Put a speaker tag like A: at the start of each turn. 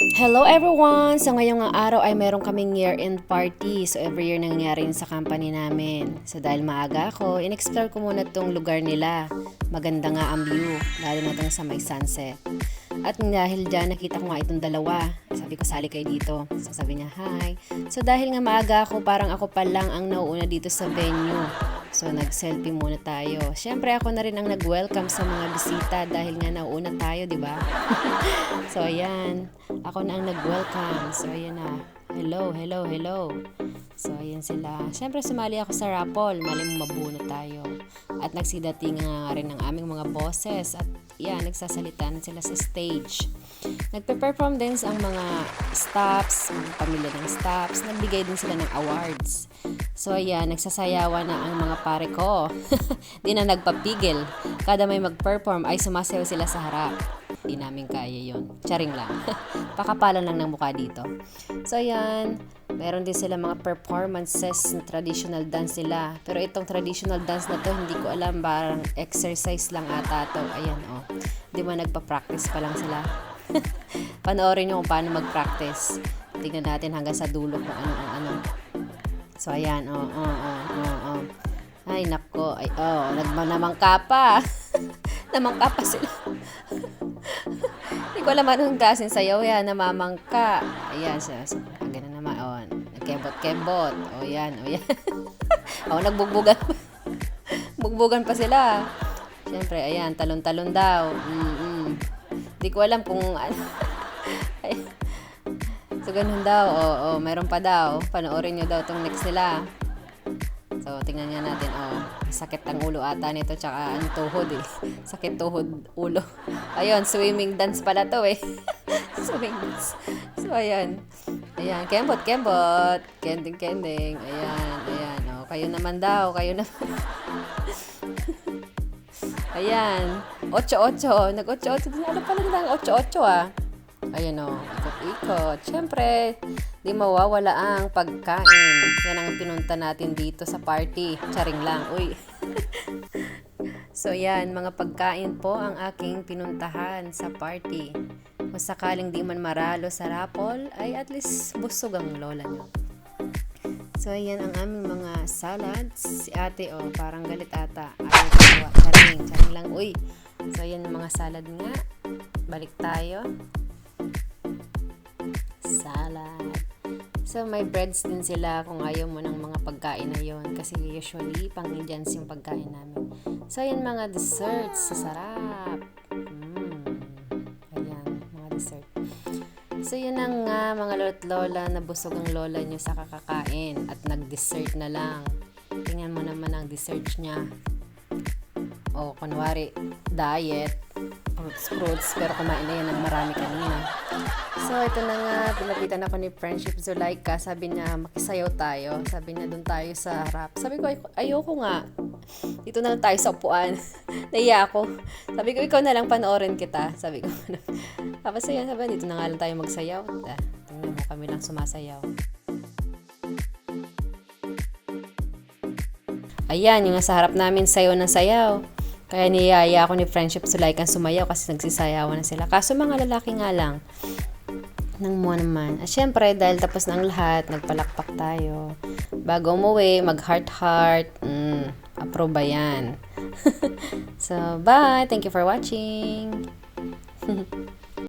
A: Hello everyone! So ngayong araw ay meron kaming year-end party. So every year nangyayari sa company namin. So dahil maaga ako, in-explore ko muna tong lugar nila. Maganda nga ang view, lalo na sa may sunset. At dahil dyan, nakita ko nga itong dalawa. Sabi ko, sali kayo dito. So sabi niya, hi. So dahil nga maaga ako, parang ako pa lang ang nauuna dito sa venue. So nag-selfie muna tayo. Siyempre ako na rin ang nag-welcome sa mga bisita dahil nga nauuna tayo, di ba? so ayan, ako na ang nag-welcome. So ayan na. Hello, hello, hello. So ayan sila. Siyempre sumali ako sa raffle. Mali mo mabuno tayo. At nagsidating nga rin ng aming mga bosses. At yan, nagsasalita na sila sa stage. Nagpe-perform din ang mga staffs, mga pamilya ng staffs. Nagbigay din sila ng awards. So ayan, nagsasayawa na ang mga pare ko. Di na nagpapigil. Kada may mag-perform ay sumasayaw sila sa harap. Di namin kaya yon. Charing lang. Pakapalan lang ng mukha dito. So ayan, meron din sila mga performances na traditional dance nila. Pero itong traditional dance na to, hindi ko alam, parang exercise lang ata to. Ayan, oh. Di ba nagpa-practice pa lang sila? Panoorin nyo kung paano mag-practice. Tingnan natin hanggang sa dulo kung ano ang ano. So, ayan, oh, oh, oh, oh, oh. Ay, nako, ay, oh, nagmanamangka pa. namangka pa sila. Ko alam anong dasin sayaw yan, namamangka. Ayan, siya, so, ganun naman, oh, nagkembot-kembot. Oh, yan, oh, yan. oh, nagbugbugan pa. Bugbugan pa sila. Siyempre, ayan, talon-talon daw. Mm-mm. Hindi ko alam kung ano. So, ganun daw. Oo, oh, meron pa daw. Panoorin nyo daw tong next nila. So, tingnan nga natin. Oh, sakit ang ulo ata nito. Tsaka ang tuhod eh. Sakit tuhod, ulo. Ayun, swimming dance pala to eh. swimming dance. So, ayan. Ayan, kembot, kembot. Kending, kending. Ayan, ayan. Oh, kayo naman daw. Kayo naman. Ayan. 8-8. Nag-8-8 din. Ano pala nila ang 8-8 ah? Ayan o. Ikot-ikot. Siyempre, di mawawala ang pagkain. Yan ang pinunta natin dito sa party. Charing lang. Uy. so yan, mga pagkain po ang aking pinuntahan sa party. Kung sakaling di man maralo sa rapol, ay at least busog ang lola nyo. So, ayan ang aming mga salads. Si ate, oh, parang galit ata. Ayaw gawa. Charing, charing lang. Uy! So, ayan mga salad nga. Balik tayo. So, may breads din sila kung ayaw mo ng mga pagkain na yon Kasi usually, pang Indians yung pagkain namin. So, ayan mga desserts. Sasarap. Mm. Ayan, mga dessert. So, yun na nga mga lolo't lola na busog ang lola nyo sa kakakain at nag-dessert na lang. Tingnan mo naman ang dessert niya. O, kunwari, diet, fruits, fruits, pero kumain na yan ng marami kanina. So, ito na nga, pinapitan ako ni Friendship Zulaika. Sabi niya, makisayaw tayo. Sabi niya, doon tayo sa harap. Sabi ko, "Ay- ayoko nga. Dito na lang tayo sa upuan. Naiya ako. Sabi ko, ikaw na lang panoorin kita. Sabi ko, tapos ayan, sabi, dito na nga lang tayo magsayaw. Ah, tingnan mo kami lang sumasayaw. Ayan, yung nasa harap namin sayaw ng sayaw. Kaya niyaya ako ni Friendship Sulaikan sumayaw kasi nagsisayawan na sila. Kaso mga lalaki nga lang. Nang mo naman. At syempre, dahil tapos na ang lahat, nagpalakpak tayo. Bago umuwi, mag-heart-heart. Mm, approve ba yan? so, bye! Thank you for watching!